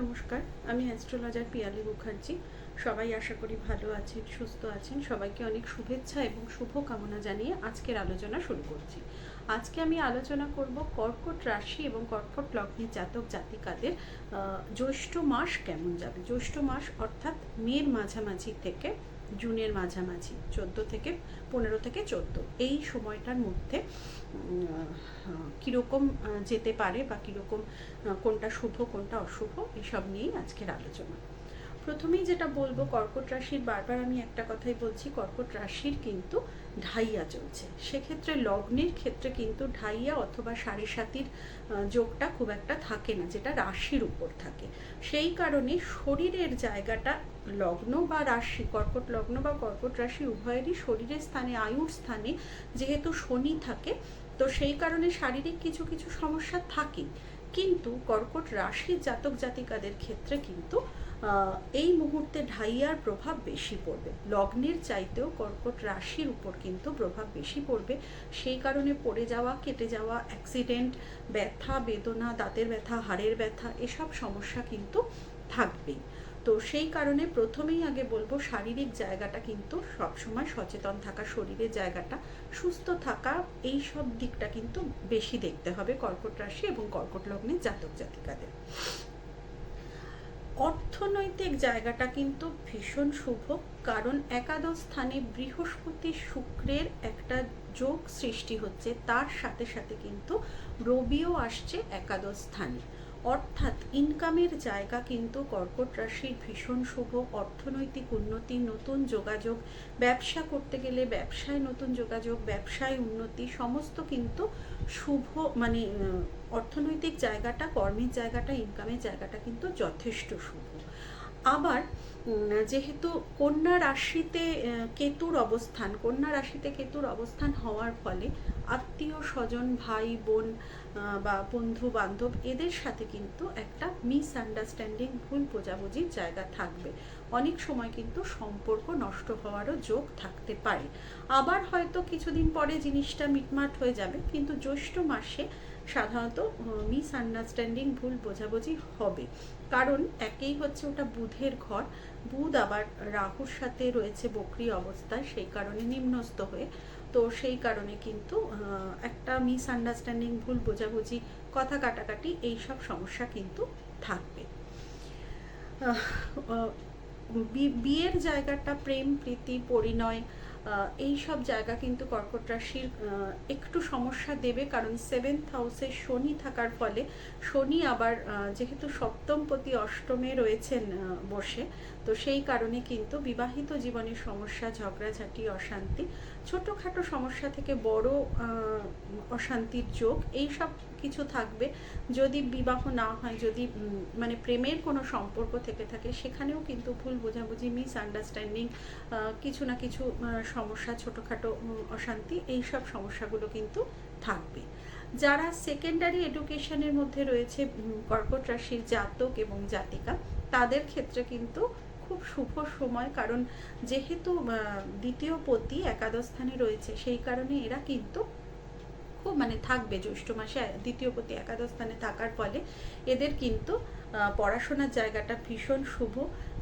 নমস্কার, আমি অ্যাস্ট্রোলজার পিয়ালি মুখার্জি। সবাই আশা করি ভালো আছেন, সুস্থ আছেন। সবাইকে অনেক শুভেচ্ছা এবং শুভ কামনা জানিয়ে আজকের আলোচনা শুরু করছি। আজকে আমি আলোচনা করব কর্কট রাশি এবং কর্কট লগ্নের জাতক জাতিকাদের জ্যৈষ্ঠ মাস কেমন যাবে? জ্যৈষ্ঠ মাস অর্থাৎ মের মাঝামাঝি থেকে জুনের মাঝামাঝি, চোদ্দ থেকে পনেরো থেকে চোদ্দ। এই সময়টার মধ্যে কীরকম যেতে পারে বা কীরকম কোনটা শুভ, কোনটা অশুভ, এসব নিয়েই আজকের আলোচনা। প্রথমেই যেটা বলব, কর্কট রাশির বারবার আমি একটা কথাই বলছি, কর্কট রাশির কিন্তু ঢাইয়া চলছে। সেক্ষেত্রে লগ্নের ক্ষেত্রে কিন্তু ঢাইয়া অথবা সাড়ে সাতির যোগটা খুব একটা থাকে না, যেটা রাশির উপর থাকে। সেই কারণে শরীরের জায়গাটা লগ্ন বা রাশি, কর্কট লগ্ন বা কর্কট রাশি উভয়েরই শরীরের স্থানে, আয়ুর স্থানে যেহেতু শনি থাকে, তো সেই কারণে শারীরিক কিছু কিছু সমস্যা থাকে কিন্তু কর্কট রাশির জাতক জাতিকাদের ক্ষেত্রে কিন্তু এই মুহূর্তে ঢাইয়ার প্রভাব বেশি পড়বে। লগ্নের চাইতেও কর্কট রাশির উপর কিন্তু প্রভাব বেশি পড়বে। সেই কারণে পড়ে যাওয়া, কেটে যাওয়া অ্যাক্সিডেন্ট ব্যথা, বেদনা, দাঁতের ব্যথা, হাড়ের ব্যথা, এসব সমস্যা কিন্তু থাকবেই। তো সেই কারণে প্রথমেই আগে বলব, শারীরিক জায়গাটা কিন্তু সবসময় সচেতন থাকা, শরীরের জায়গাটা সুস্থ থাকা, এই সব দিকটা কিন্তু বেশি দেখতে হবে কর্কট রাশি এবং কর্কট লগ্নের জাতক জাতিকাদের অর্থনৈতিক জায়গাটা কিন্তু ভীষণ শুভ, কারণ একাদশ স্থানে বৃহস্পতি শুক্রের একটা যোগ সৃষ্টি হচ্ছে, তার সাথে সাথে কিন্তু রবিও আসছে একাদশ স্থানে। অর্থাৎ ইনকামের জায়গা কিন্তু কর্কট রাশির ভীষণ শুভ, অর্থনৈতিক উন্নতি, নতুন যোগাযোগ, ব্যবসা করতে গেলে ব্যবসায় নতুন যোগাযোগ, ব্যবসায় উন্নতি, সমস্ত কিন্তু শুভ মানে অর্থনৈতিক জায়গাটা, কর্মের জায়গাটা ইনকামের জায়গাটা কিন্তু যথেষ্ট শুভ। আবার যেহেতু কন্যা রাশিতে কেতুর অবস্থান, কন্যা রাশিতে কেতুর অবস্থান হওয়ার ফলে আত্মীয় স্বজন, ভাই, বোন বা বন্ধু, বান্ধব, এদের সাথে কিন্তু একটা মিস আন্ডারস্ট্যান্ডিং ভুল বোঝাবুঝির জায়গা থাকবে। অনেক সময় কিন্তু সম্পর্ক নষ্ট হওয়ারও যোগ থাকতে পারে। আবার হয়তো কিছুদিন পরে জিনিসটা মিটমাট হয়ে যাবে, কিন্তু জ্যৈষ্ঠ মাসে সাধারণত মিস আন্ডারস্ট্যান্ডিং ভুল বোঝাবুঝি হবে। কারণ একেই হচ্ছে ওটা বুধের ঘর। বুধ আবার রাহুর সাথে রয়েছে বকরি অবস্থায় সেই কারণে নিম্নস্থ হয়ে। তো সেই কারণে কিন্তু একটা মিস আন্ডারস্ট্যান্ডিং ভুল বোঝাবুঝি, কথা কাটাকাটি, এইসব সমস্যা কিন্তু থাকবে। বিয়ের জায়গাটা প্রেম, প্রীতি, পরিণয় এই সব জায়গা কিন্তু কর্কট রাশির একটু সমস্যা দেবে, কারণ সেভেন্থ হাউসে শনি থাকার ফলে শনি আবার যেহেতু সপ্তম সপ্তমপতি অষ্টমে রয়েছেন বসে, তো সেই কারণে কিন্তু বিবাহিত জীবনের সমস্যা, ঝগড়াঝাটি, অশান্তি ছোটোখাটো সমস্যা থেকে বড় অশান্তির যোগ এই সব কিছু থাকবে। যদি বিবাহ না হয়, যদি মানে প্রেমের কোনো সম্পর্ক থেকে থাকে, সেখানেও কিন্তু ভুল বোঝাবুঝি মিস আন্ডারস্ট্যান্ডিং কিছু না কিছু সমস্যা, ছোটোখাটো অশান্তি এই সব সমস্যাগুলো কিন্তু থাকবে। যারা সেকেন্ডারি এডুকেশনের মধ্যে রয়েছে কর্কট রাশির জাতক এবং জাতিকা, তাদের ক্ষেত্রে কিন্তু খুব শুভ সময়, কারণ যেহেতু দ্বিতীয় পতি একাদশ স্থানে রয়েছে, সেই কারণে এরা কিন্তু খুব মানে থাকবে জ্যৈষ্ঠ মাসে, দ্বিতীয় পতি একাদশ স্থানে থাকার ফলে এদের কিন্তু পড়াশোনার জায়গাটা ভীষণ শুভ।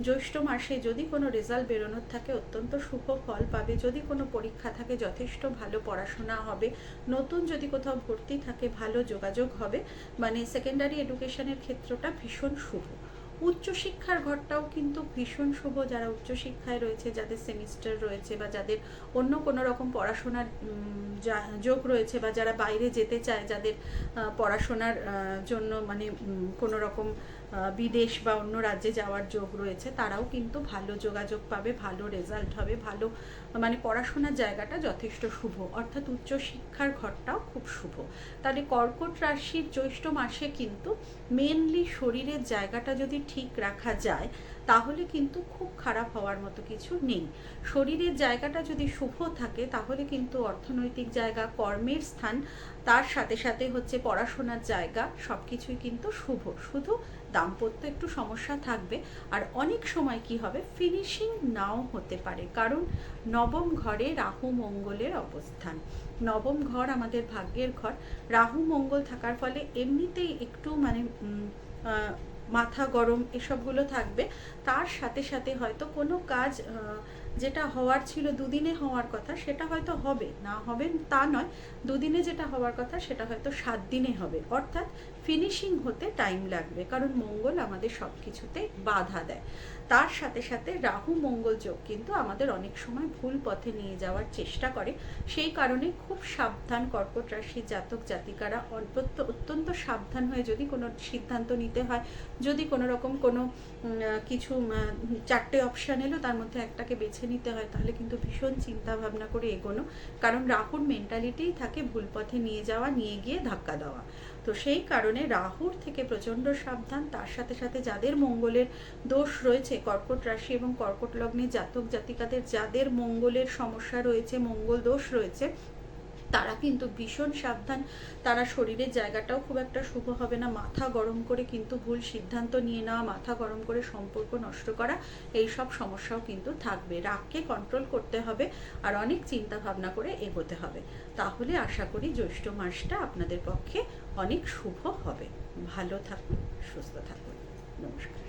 জ্যৈষ্ঠ মাসে যদি কোনো রেজাল্ট বেরোনোর থাকে, অত্যন্ত শুভ ফল পাবে। যদি কোনো পরীক্ষা থাকে, যথেষ্ট ভালো পড়াশোনা হবে। নতুন যদি কোথাও ভর্তি থাকে, ভালো যোগাযোগ হবে। মানে সেকেন্ডারি এডুকেশনের ক্ষেত্রটা ভীষণ শুভ। উচ্চশিক্ষার ঘরটাও কিন্তু ভীষণ শুভ যারা উচ্চশিক্ষায় রয়েছে, যাদের সেমিস্টার রয়েছে বা যাদের অন্য কোনো রকম পড়াশোনার যোগ রয়েছে বা যারা বাইরে যেতে চায়, যাদের পড়াশোনার জন্য মানে কোনো রকম বিদেশ বা অন্য রাজ্যে যাওয়ার যোগ রয়েছে, তারাও কিন্তু ভালো যোগাযোগ পাবে, ভালো রেজাল্ট হবে, ভালো মানে পড়াশোনার জায়গাটা যথেষ্ট শুভ। অর্থাৎ উচ্চশিক্ষার ঘরটাও খুব শুভ। তাহলে কর্কট রাশির জ্যৈষ্ঠ মাসে কিন্তু মেনলি শরীরের জায়গাটা যদি ঠিক রাখা যায়, তাহলে কিন্তু খুব খারাপ হওয়ার মতো কিছু নেই। শরীরের জায়গাটা যদি শুভ থাকে, তাহলে কিন্তু অর্থনৈতিক জায়গা, কর্মের স্থান তার সাথে সাথে হচ্ছে পড়াশোনার জায়গা সব কিছুই কিন্তু শুভ। শুধু দাম্পত্য একটু সমস্যা থাকবে। আর অনেক সময় কি হবে? ফিনিশিং নাও হতে পারে। কারণ নবম ঘরে রাহু মঙ্গলের অবস্থান। নবম ঘর আমাদের ভাগ্যের ঘর। রাহু মঙ্গল থাকার ফলে এমনিতেই একটু মানে মাথা গরম এসবগুলো থাকবে। তার সাথে সাথে হয়তো কোনো কাজ যেটা হওয়ার ছিল দুদিনে হওয়ার কথা, সেটা হয়তো হবে, না হবে তা নয়। দুদিনে যেটা হওয়ার কথা, সেটা হয়তো সাত দিনে হবে। অর্থাৎ ফিনিশিং হতে টাইম লাগবে, কারণ মঙ্গল আমাদের সব কিছুতেই বাধা দেয়। তার সাথে সাথে রাহু মঙ্গল যোগ কিন্তু আমাদের অনেক সময় ভুল পথে নিয়ে যাওয়ার চেষ্টা করে। সেই কারণে খুব সাবধান কর্কট রাশি জাতক জাতিকারা অত্যন্ত অত্যন্ত সাবধান হয়ে যদি কোনো সিদ্ধান্ত নিতে হয়, যদি কোনো রকম কোনো কিছু চারটে অপশান এলো, তার মধ্যে একটাকে বেছে নিতে হয়, তাহলে কিন্তু ভীষণ চিন্তা ভাবনা করে এগোনো। কারণ রাহুর মেন্টালিটিই থাকে ভুল পথে নিয়ে যাওয়া, নিয়ে গিয়ে ধাক্কা দেওয়া। তো সেই কারণে রাহুর থেকে প্রচণ্ড সাবধান। তার সাথে সাথে যাদের মঙ্গলের দোষ রয়েছে, কর্কট রাশি এবং কর্কট লগ্নে জাতক জাতিকাদের, যাদের মঙ্গলের সমস্যা রয়েছে, মঙ্গল দোষ রয়েছে তারা কিন্তু ভীষণ সাবধান। তারা শরীরের জায়গাটাও খুব একটা শুভ হবে না। মাথা গরম করে কিন্তু ভুল সিদ্ধান্ত নিয়ে নেওয়া, মাথা গরম করে সম্পর্ক নষ্ট করা, এই সব সমস্যাও কিন্তু থাকবে। রাগকে কন্ট্রোল করতে হবে আর অনেক চিন্তা ভাবনা করে এগোতে হবে। তাহলে আশা করি জ্যৈষ্ঠ মাসটা আপনাদের পক্ষে অনেক শুভ হবে। ভালো থাকুন, সুস্থ থাকুন। নমস্কার।